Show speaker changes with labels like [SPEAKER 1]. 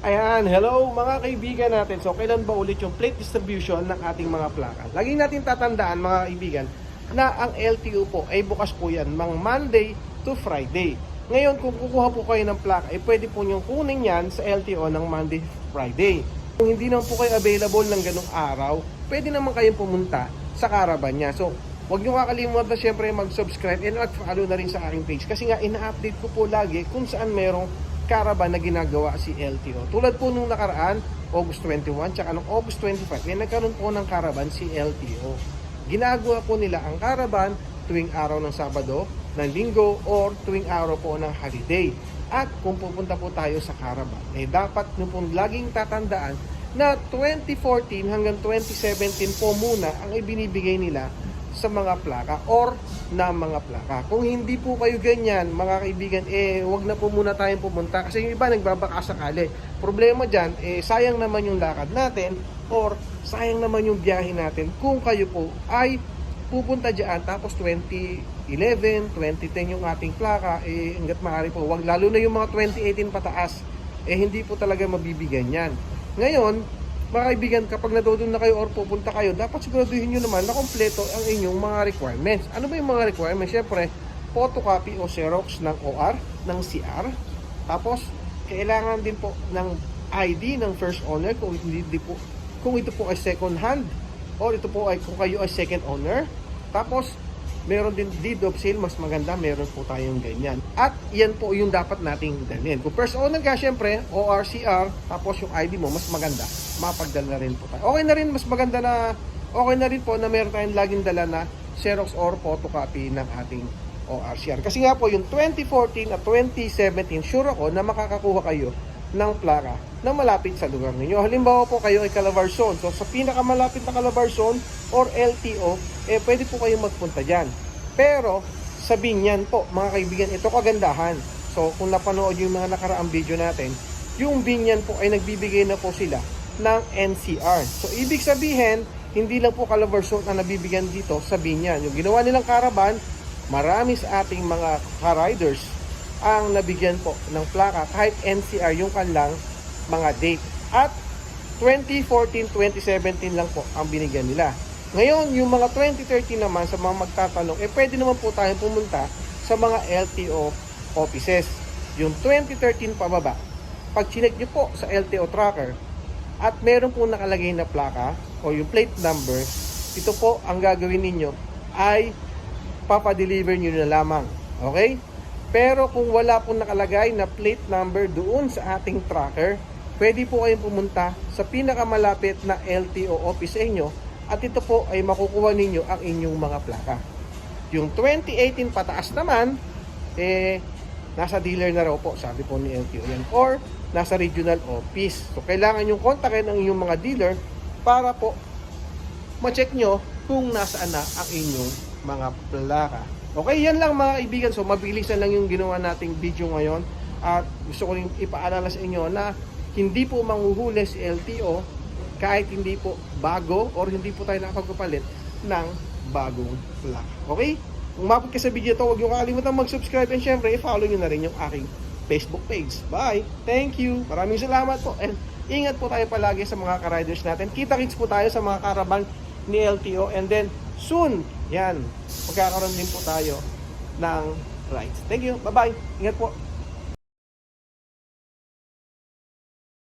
[SPEAKER 1] Ayan, hello mga kaibigan natin. So, kailan ba ulit yung plate distribution ng ating mga plaka? Lagi natin tatandaan mga kaibigan na ang LTO po ay bukas po yan mang Monday to Friday. Ngayon, kung kukuha po kayo ng plaka, eh pwede po niyong kunin yan sa LTO ng Monday Friday. Kung hindi naman po kayo available ng ganong araw, pwede naman kayong pumunta sa caravan niya. So, Huwag niyo kakalimutan syempre mag-subscribe and mag-follow na rin sa aking page kasi nga ina-update ko po lagi kung saan merong caravan na ginagawa si LTO. Tulad po nung nakaraan, August 21, tsaka nung August 25, may nagkaroon po ng caravan si LTO. Ginagawa po nila ang caravan tuwing araw ng Sabado, ng Linggo, or tuwing araw po ng holiday. At kung pupunta po tayo sa caravan, eh dapat nyo pong laging tatandaan na 2014 hanggang 2017 po muna ang ibinibigay nila sa mga plaka or na mga plaka. Kung hindi po kayo ganyan, mga kaibigan, eh, wag na po muna tayong pumunta kasi yung iba nagbabaka sakali. Problema dyan, eh, sayang naman yung lakad natin or sayang naman yung biyahe natin kung kayo po ay pupunta dyan tapos 2011, 2010 yung ating plaka, eh, hanggat maaari po, wag, lalo na yung mga 2018 pataas, eh, hindi po talaga mabibigyan yan. Ngayon, mga kaibigan, kapag nadodoon na kayo or pupunta kayo, dapat siguraduhin nyo naman na kompleto ang inyong mga requirements. Ano ba yung mga requirements? Siyempre, photocopy o Xerox ng OR, ng CR. Tapos, kailangan din po ng ID ng first owner kung hindi di po kung ito po ay second hand or ito po ay kung kayo ay second owner. Tapos, meron din deed of sale, mas maganda, meron po tayong ganyan. At yan po yung dapat nating dalhin. Kung first owner ka, syempre, ORCR, tapos yung ID mo, mas maganda, mapagdala rin po tayo. Okay na rin, mas maganda na, okay na rin po na meron tayong laging dala na Xerox or photocopy ng ating ORCR. Kasi nga po, yung 2014 at 2017, sure ako na makakakuha kayo ng plaka na malapit sa lugar ninyo. Halimbawa po kayo ay Calabarzon. So sa pinakamalapit na Calabarzon or LTO, eh pwede po kayong magpunta dyan. Pero sa Binyan po, mga kaibigan, ito kagandahan. So kung napanood yung mga nakaraang video natin, yung Binyan po ay nagbibigay na po sila ng NCR. So ibig sabihin, hindi lang po Calabarzon ang nabibigyan dito sa Binyan. Yung ginawa nilang caravan, marami sa ating mga ka-riders ang nabigyan po ng plaka kahit NCR yung kanilang mga date. At 2014, 2017 lang po ang binigyan nila. Ngayon, yung mga 2013 naman sa mga magtatanong, eh pwede naman po tayong pumunta sa mga LTO offices. Yung 2013 pababa, pag chinek nyo po sa LTO tracker at meron po nakalagay na plaka o yung plate number, ito po ang gagawin ninyo ay papadeliver nyo na lamang. Okay? Pero kung wala po nakalagay na plate number doon sa ating tracker, pwede po kayong pumunta sa pinakamalapit na LTO office sa inyo at ito po ay makukuha ninyo ang inyong mga plaka. Yung 2018 pataas naman, eh, nasa dealer na raw po, sabi po ni LTO yan. Or, nasa regional office. So, kailangan yung kontakin ang inyong mga dealer para po ma-check nyo kung nasaan na ang inyong mga plaka. Okay, yan lang mga kaibigan. So, mabilis na lang yung ginawa nating video ngayon. At gusto ko rin ipaalala sa inyo na hindi po manghuhuli si LTO kahit hindi po bago or hindi po tayo nakapagpapalit ng bagong plaka. Okay? Kung mapag ka sa video to, huwag niyo kakalimutan mag-subscribe and syempre, i-follow niyo na rin yung aking Facebook page. Bye! Thank you! Maraming salamat po and ingat po tayo palagi sa mga ka-riders natin. Kita-kits po tayo sa mga caravan ni LTO and then soon, yan, magkakaroon din po tayo ng rides. Thank you! Bye-bye! Ingat po!